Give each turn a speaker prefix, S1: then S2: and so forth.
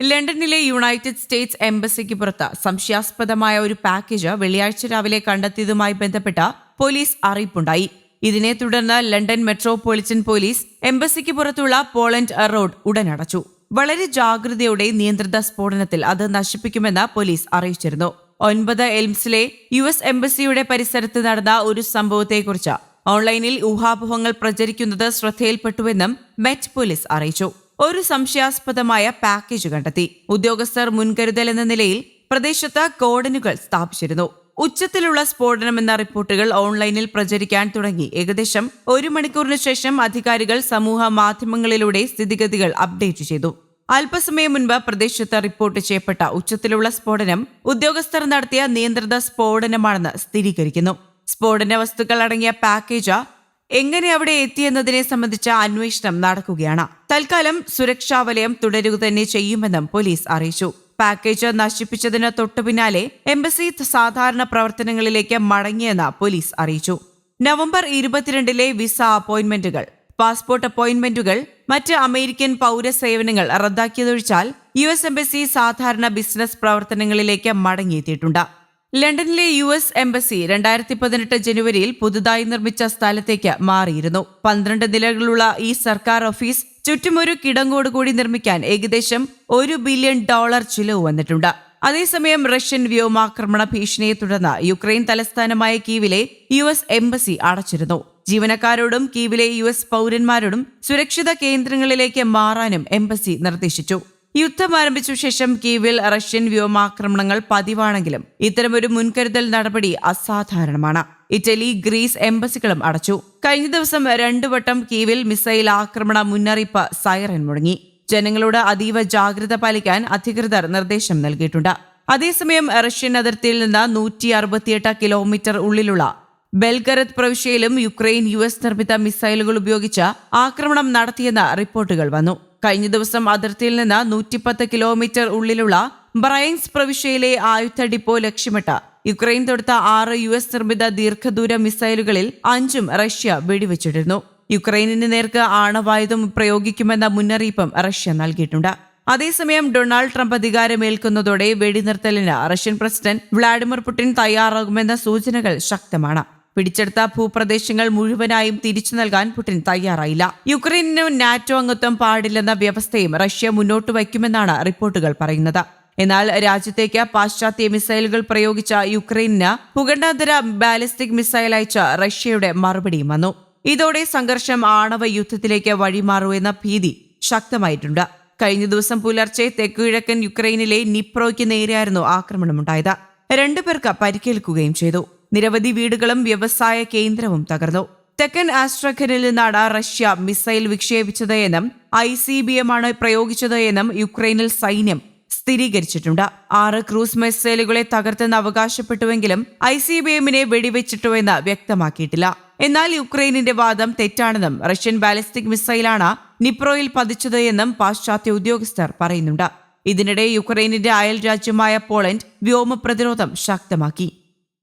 S1: ലണ്ടനിലെ United States എംബസിക്ക് പുറത്ത് സംശയാസ്പദമായ ഒരു പാക്കേജ് വെള്ളിയാഴ്ച രാവിലെ കണ്ടെത്തിയതുമായി ബന്ധപ്പെട്ട പോലീസ് അറിയിപ്പുണ്ടായി. ഇതിനെ തുടർന്ന് ലണ്ടൻ മെട്രോപൊളിറ്റൻ പോലീസ് എംബസിക്ക് പുറത്തുള്ള പോളണ്ട് റോഡ് ഉടനടച്ചു. വളരെ ജാഗ്രതയോടെ നിയന്ത്രിത സ്ഫോടനത്തിൽ അത് നശിപ്പിക്കുമെന്ന് പോലീസ് അറിയിച്ചിരുന്നു. ഒൻപത് എൽംസിലെ യു എസ് എംബസിയുടെ പരിസരത്ത് നടന്ന ഒരു സംഭവത്തെക്കുറിച്ച് ഓൺലൈനിൽ ഊഹാപോഹങ്ങൾ പ്രചരിക്കുന്നത് ശ്രദ്ധയിൽപ്പെട്ടുവെന്നും മെറ്റ് പോലീസ് അറിയിച്ചു. ഒരു സംശയാസ്പദമായ പാക്കേജ് കണ്ടെത്തി. ഉദ്യോഗസ്ഥർ മുൻകരുതൽ എന്ന നിലയിൽ പ്രദേശത്ത് കോഡനുകൾ സ്ഥാപിച്ചിരുന്നു. ഉച്ചത്തിലുള്ള സ്ഫോടനം എന്ന റിപ്പോർട്ടുകൾ ഓൺലൈനിൽ പ്രചരിക്കാൻ തുടങ്ങി. ഏകദേശം ഒരു മണിക്കൂറിന് ശേഷം അധികാരികൾ സമൂഹ മാധ്യമങ്ങളിലൂടെ സ്ഥിതിഗതികൾ അപ്ഡേറ്റ് ചെയ്തു. അല്പസമയം മുൻപ് പ്രദേശത്ത് റിപ്പോർട്ട് ചെയ്യപ്പെട്ട ഉച്ചത്തിലുള്ള സ്ഫോടനം ഉദ്യോഗസ്ഥർ നടത്തിയ നിയന്ത്രിത സ്ഫോടനമാണെന്ന് സ്ഥിരീകരിക്കുന്നു. സ്ഫോടന വസ്തുക്കൾ അടങ്ങിയ പാക്കേജ് എങ്ങനെ അവിടെ എത്തിയെന്നതിനെ സംബന്ധിച്ച അന്വേഷണം നടക്കുകയാണ്. തൽക്കാലം സുരക്ഷാ വലയം തുടരുക തന്നെ ചെയ്യുമെന്നും പോലീസ് അറിയിച്ചു. പാക്കേജ് നശിപ്പിച്ചതിന് തൊട്ടു പിന്നാലെ എംബസി സാധാരണ പ്രവർത്തനങ്ങളിലേക്ക് മടങ്ങിയെന്ന് പോലീസ് അറിയിച്ചു. നവംബർ ഇരുപത്തിരണ്ടിലെ വിസ അപ്പോയിന്റ്മെന്റുകൾ. പാസ്പോർട്ട് അപ്പോയിന്റ്മെന്റുകൾ മറ്റ് അമേരിക്കൻ പൗര സേവനങ്ങൾ റദ്ദാക്കിയതൊഴിച്ചാൽ യു എസ് എംബസി സാധാരണ ബിസിനസ് പ്രവർത്തനങ്ങളിലേക്ക് മടങ്ങിയെത്തിയിട്ടുണ്ട്. ലണ്ടനിലെ യു എസ് എംബസി രണ്ടായിരത്തി പതിനെട്ട് ജനുവരിയിൽ പുതുതായി നിർമ്മിച്ച സ്ഥലത്തേക്ക് മാറിയിരുന്നു. പന്ത്രണ്ട് നിലകളുള്ള ഈ സർക്കാർ ഓഫീസ് ചുറ്റുമൊരു ഒരു കിടങ്ങോട് കൂടി നിർമ്മിക്കാൻ ഏകദേശം ഒരു ബില്യൺ ഡോളർ ചിലവ് വന്നിട്ടുണ്ട്. അതേസമയം റഷ്യൻ വ്യോമാക്രമണ ഭീഷണിയെ തുടർന്ന് യുക്രൈൻ തലസ്ഥാനമായ കീവിലെ യു എസ് എംബസി അടച്ചിരുന്നു. ജീവനക്കാരോടും കീവിലെ യു എസ് പൗരന്മാരോടും സുരക്ഷിത കേന്ദ്രങ്ങളിലേക്ക് മാറാനും എംബസി നിർദ്ദേശിച്ചു. യുദ്ധം ആരംഭിച്ച ശേഷം കീവിൽ റഷ്യൻ വ്യോമാക്രമണങ്ങൾ പതിവാണെങ്കിലും ഇത്തരമൊരു മുൻകരുതൽ നടപടി അസാധാരണമാണ്. ഇറ്റലി ഗ്രീസ് എംബസികളും അടച്ചു. കഴിഞ്ഞ ദിവസം രണ്ടു വട്ടം കീവിൽ മിസൈൽ ആക്രമണ മുന്നറിയിപ്പ് സൈറൻ മുഴങ്ങി. ജനങ്ങളോട് അതീവ ജാഗ്രത പാലിക്കാൻ അധികൃതർ നിർദ്ദേശം നൽകിയിട്ടുണ്ട്. അതേസമയം റഷ്യൻ അതിർത്തിയിൽ നിന്ന് നൂറ്റി അറുപത്തിയെട്ട് കിലോമീറ്റർ ഉള്ളിലുള്ള ബെൽഗറത് പ്രവിശ്യയിലും യുക്രൈൻ യു എസ് നിർമ്മിത മിസൈലുകൾ ഉപയോഗിച്ച് ആക്രമണം നടത്തിയെന്ന റിപ്പോർട്ടുകൾ വന്നു. കഴിഞ്ഞ ദിവസം അതിർത്തിയിൽ നിന്ന് നൂറ്റിപ്പത്ത് കിലോമീറ്റർ ഉള്ളിലുള്ള ബ്രയൻസ് പ്രവിശ്യയിലെ ആയുധ ഡിപ്പോ ലക്ഷ്യമിട്ട് യുക്രൈൻ തൊടുത്ത ആറ് യു എസ് നിർമ്മിത ദീർഘദൂര മിസൈലുകളിൽ അഞ്ചും റഷ്യ വെടിവെച്ചിരുന്നു യുക്രൈനിന് നേർക്ക് ആണവായുധം പ്രയോഗിക്കുമെന്ന മുന്നറിയിപ്പും റഷ്യ നൽകിയിട്ടുണ്ട്. അതേസമയം ഡൊണാൾഡ് ട്രംപ് അധികാരമേൽക്കുന്നതോടെ വെടിനിർത്തലിന് റഷ്യൻ പ്രസിഡന്റ് വ്ളാഡിമിർ പുടിൻ തയ്യാറാകുമെന്ന സൂചനകൾ ശക്തമാണ്. പിടിച്ചെടുത്ത ഭൂപ്രദേശങ്ങൾ മുഴുവനായും തിരിച്ചു നൽകാൻ പുടിൻ തയ്യാറായില്ല. യുക്രൈനു നാറ്റോ അംഗത്വം പാടില്ലെന്ന വ്യവസ്ഥയും റഷ്യ മുന്നോട്ട് വയ്ക്കുമെന്നാണ് റിപ്പോർട്ടുകൾ പറയുന്നത്. എന്നാൽ രാജ്യത്തേക്ക് പാശ്ചാത്യ മിസൈലുകൾ പ്രയോഗിച്ച യുക്രൈനിന് ഭൂഖണ്ഡാന്തര ബാലിസ്റ്റിക് മിസൈൽ അയച്ച റഷ്യയുടെ മറുപടിയും വന്നു. ഇതോടെ സംഘർഷം ആണവ യുദ്ധത്തിലേക്ക് വഴിമാറൂ എന്ന ഭീതി ശക്തമായിട്ടുണ്ട്. കഴിഞ്ഞ ദിവസം പുലർച്ചെ തെക്കുകിഴക്കൻ യുക്രൈനിലെ നിപ്രോയ്ക്ക് നേരെയായിരുന്നു ആക്രമണമുണ്ടായത്. രണ്ടുപേർക്ക് പരിക്കേൽക്കുകയും ചെയ്തു. നിരവധി വീടുകളും വ്യവസായ കേന്ദ്രവും തകർന്നു. തെക്കൻ ആസ്ട്രഖനിൽ നിന്നാണ് റഷ്യ മിസൈൽ വിക്ഷേപിച്ചത് എന്നും ഐ സി ബി എം ആണ് പ്രയോഗിച്ചത് എന്നും യുക്രൈനിൽ സൈന്യം സ്ഥിരീകരിച്ചിട്ടുണ്ട്. ആറ് ക്രൂസ് മിസൈലുകളെ തകർത്തെന്ന് അവകാശപ്പെട്ടുവെങ്കിലും ഐ സി ബി എമ്മിനെ വെടിവെച്ചിട്ടുവെന്ന് വ്യക്തമാക്കിയിട്ടില്ല. എന്നാൽ യുക്രൈനിന്റെ വാദം തെറ്റാണെന്നും റഷ്യൻ ബാലിസ്റ്റിക് മിസൈലാണ് നിപ്രോയിൽ പതിച്ചത് എന്നും പാശ്ചാത്യ ഉദ്യോഗസ്ഥർ പറയുന്നുണ്ട്. ഇതിനിടെ യുക്രൈനിന്റെ അയൽ രാജ്യമായ പോളണ്ട് വ്യോമ പ്രതിരോധം ശക്തമാക്കി.